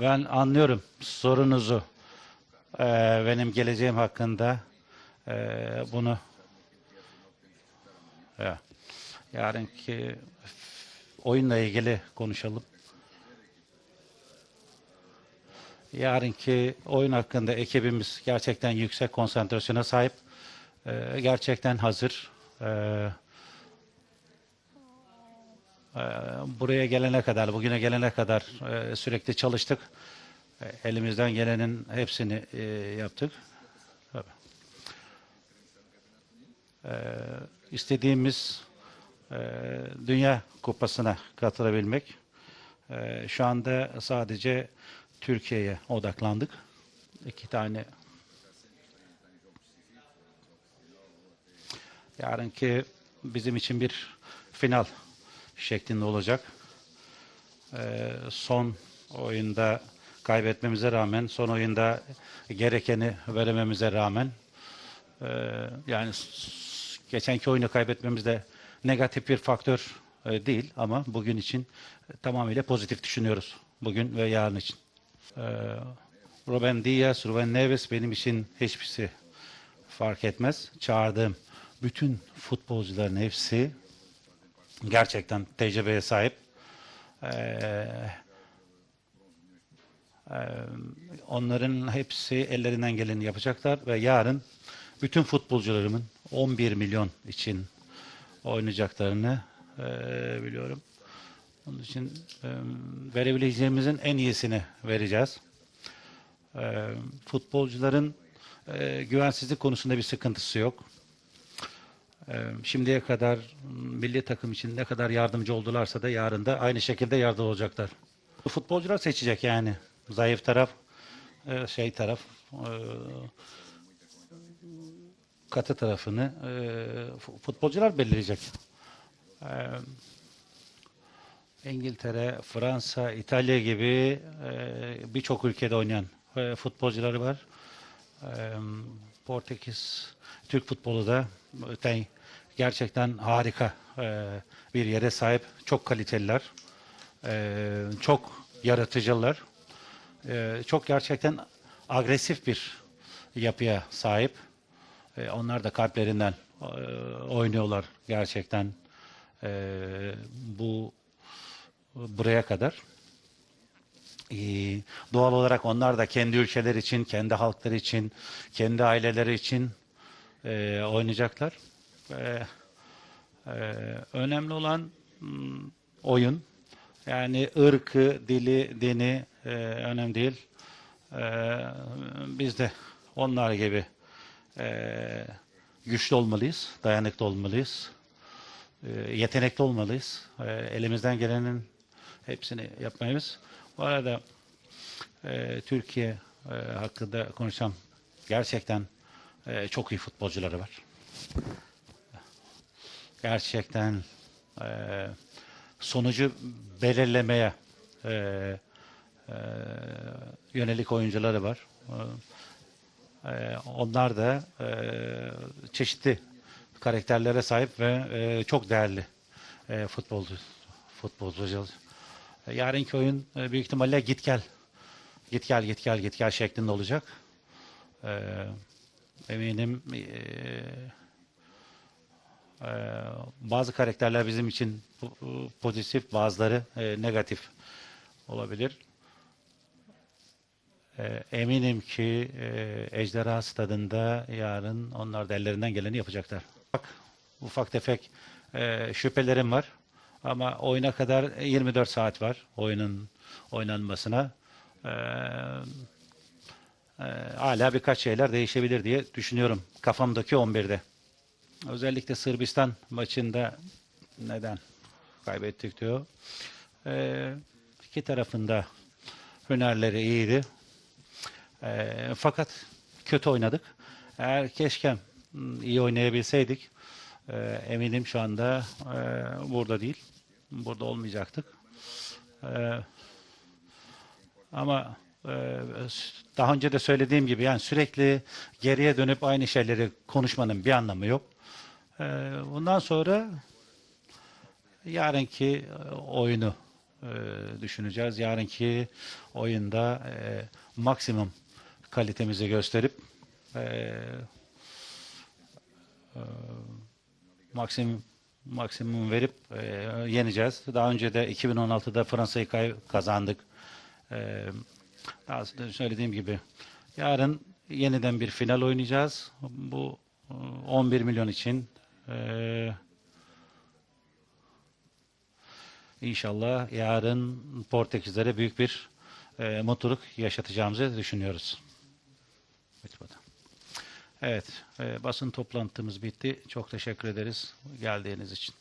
Ben anlıyorum sorunuzu. Ee, benim geleceğim hakkında ee, bunu ya, yarınki oyunla ilgili konuşalım. Yarınki oyun hakkında ekibimiz gerçekten yüksek konsantrasyona sahip. Ee, gerçekten hazır. Ee, buraya gelene kadar, bugüne gelene kadar e, sürekli çalıştık. E, Elimizden gelenin hepsini e, yaptık. Ee, istediğimiz Dünya Kupası'na katılabilmek. Ee, şu anda sadece Türkiye'ye odaklandık. İki tane yarınki bizim için bir final şeklinde olacak. Ee, son oyunda kaybetmemize rağmen, son oyunda gerekeni verememize rağmen e, yani geçenki oyunu kaybetmemiz de negatif bir faktör e, değil ama bugün için tamamıyla pozitif düşünüyoruz. Bugün ve yarın için. Ee, Ruben Diaz, Ruben Neves benim için hiçbirisi fark etmez. Çağırdığım bütün futbolcuların hepsi gerçekten tecrübeye sahip. Ee, e, onların hepsi ellerinden geleni yapacaklar ve yarın bütün futbolcularımın 11 milyon için oynayacaklarını e, biliyorum. Onun için e, verebileceğimizin en iyisini vereceğiz. E, futbolcuların e, güvensizlik konusunda bir sıkıntısı yok. Ee, Şimdiye kadar milli takım için ne kadar yardımcı oldularsa da yarın da aynı şekilde yardım olacaklar. Futbolcular seçecek yani. Zayıf taraf, e, şey taraf, e, katı tarafını e, fu- futbolcular belirleyecek. E, İngiltere, Fransa, İtalya gibi birçok ülkede oynayan futbolcuları var. Portekiz, Türk futbolu da gerçekten harika bir yere sahip. Çok kaliteliler, çok yaratıcılar, çok gerçekten agresif bir yapıya sahip. Onlar da kalplerinden oynuyorlar gerçekten bu buraya kadar. Ee, doğal olarak onlar da kendi ülkeleri için, kendi halkları için, kendi aileleri için e, oynayacaklar. E, e, önemli olan mm, oyun. Yani ırkı, dili, dini e, önemli değil. E, biz de onlar gibi e, güçlü olmalıyız, dayanıklı olmalıyız, e, yetenekli olmalıyız. E, elimizden gelenin hepsini yapmalıyız. Bu arada e, Türkiye e, hakkında konuşsam gerçekten e, çok iyi futbolcuları var. Gerçekten e, sonucu belirlemeye e, e, yönelik oyuncuları var. E, onlar da e, çeşitli karakterlere sahip ve e, çok değerli e, futbolcu futbolcu. Yarınki oyun e, büyük ihtimalle git gel. Git gel git gel git gel şeklinde olacak. E, eminim e, bazı karakterler bizim için po- pozitif, bazıları negatif olabilir. Eminim ki Ejderha Stadında yarın onlar da ellerinden geleni yapacaklar. Bak, ufak tefek şüphelerim var. Ama oyuna kadar 24 saat var oyunun oynanmasına. E, e, hala birkaç şeyler değişebilir diye düşünüyorum kafamdaki 11'de. Özellikle Sırbistan maçında neden kaybettik diyor. E, iki tarafında hünerleri iyiydi. E, fakat kötü oynadık. Eğer keşke hmm, iyi oynayabilseydik e, eminim şu anda e, burada değil. Burada olmayacaktık. E, ama daha önce de söylediğim gibi yani sürekli geriye dönüp aynı şeyleri konuşmanın bir anlamı yok. E, bundan sonra yarınki e, oyunu e, düşüneceğiz. Yarınki oyunda e, maksimum kalitemizi gösterip maksimum maksimum verip e, yeneceğiz. Daha önce de 2016'da Fransa'yı kazandık. E, daha önce söylediğim gibi yarın yeniden bir final oynayacağız. Bu e, 11 milyon için e, inşallah yarın Portekizlere büyük bir e, mutluluk yaşatacağımızı düşünüyoruz. Bitmedi. Evet, e, basın toplantımız bitti. Çok teşekkür ederiz geldiğiniz için.